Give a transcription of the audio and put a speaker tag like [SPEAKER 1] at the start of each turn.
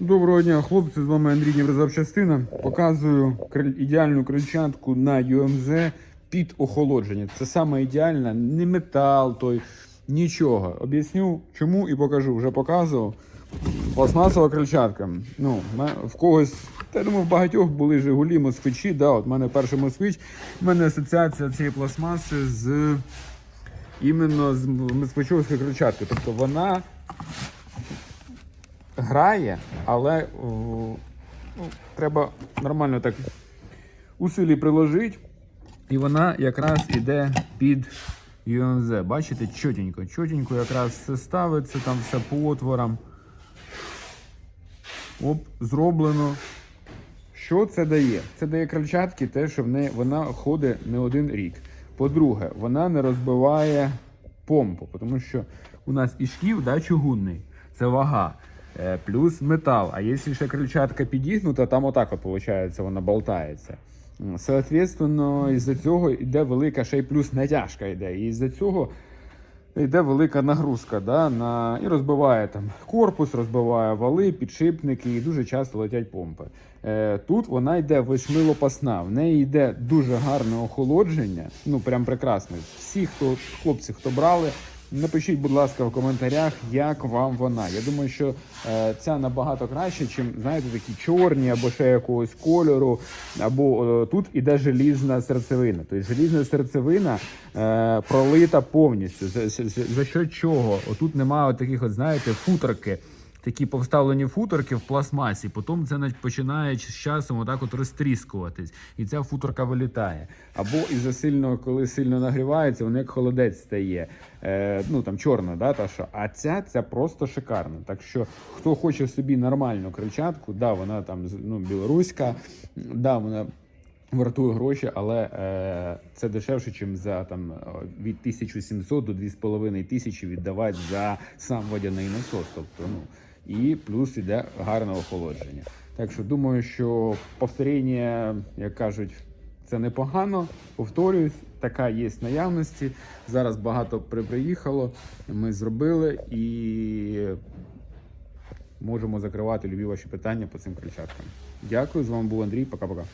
[SPEAKER 1] Доброго дня, хлопці. З вами Андрій Ніврозапчастина. Показую ідеальну крильчатку на UMZ під охолодження. Це саме ідеальна, не метал той, нічого. Об'ясню, чому і покажу. Вже показував. Пластмасова крильчатка. Ну, в когось, та я думаю, в багатьох були Жигулі, москвичі. Да, от в мене перший москвич. У мене асоціація цієї пластмаси з іменно з москвичовською крильчаткою. Тобто вона грає, але ну, треба нормально так усилі приложити. І вона якраз іде під UMZ. Бачите, чотенько, чотенько якраз все ставиться, там все по отворам. Оп, зроблено. Що це дає? Це дає крильчатки те, що в неї вона ходить не один рік. По-друге, вона не розбиває помпу, тому що у нас і шків да, чугунний, це вага. Е, Плюс метал. А якщо ще крильчатка підігнута, там отак от виходить, вона болтається. Соответственно, із-за цього йде велика ще й плюс натяжка йде. І із-за цього йде велика нагрузка да, на... і розбиває там корпус, розбиває вали, підшипники, і дуже часто летять помпи. Е, тут вона йде восьмилопасна, в неї йде дуже гарне охолодження, ну прям прекрасне. Всі, хто хлопці, хто брали, напишіть, будь ласка, в коментарях, як вам вона. Я думаю, що е, ця набагато краще, чим знаєте, такі чорні або ще якогось кольору, або е, тут іде желізна серцевина. Тобто желізна серцевина е, пролита повністю. За, за, за що чого? Отут немає таких, от, знаєте, футерки. Такі повставлені футорки в пластмасі, потім це починає з часом отак от розтріскуватись, і ця футорка вилітає. Або із-за сильно, коли сильно нагрівається, воно як холодець стає. Е, ну там чорна, да, та що. А ця це просто шикарно. Так що хто хоче собі нормальну кричатку, да, вона там ну, білоруська, да, вона вартує гроші, але е, це дешевше, ніж за там від 1700 до 2500 віддавати за сам водяний насос. Тобто, ну, і плюс іде гарне охолодження. Так що думаю, що повторення, як кажуть, це непогано. Повторююсь, така є наявності. Зараз багато при- приїхало. Ми зробили і можемо закривати любі ваші питання по цим кричаткам. Дякую. З вами був Андрій. Пока-пока.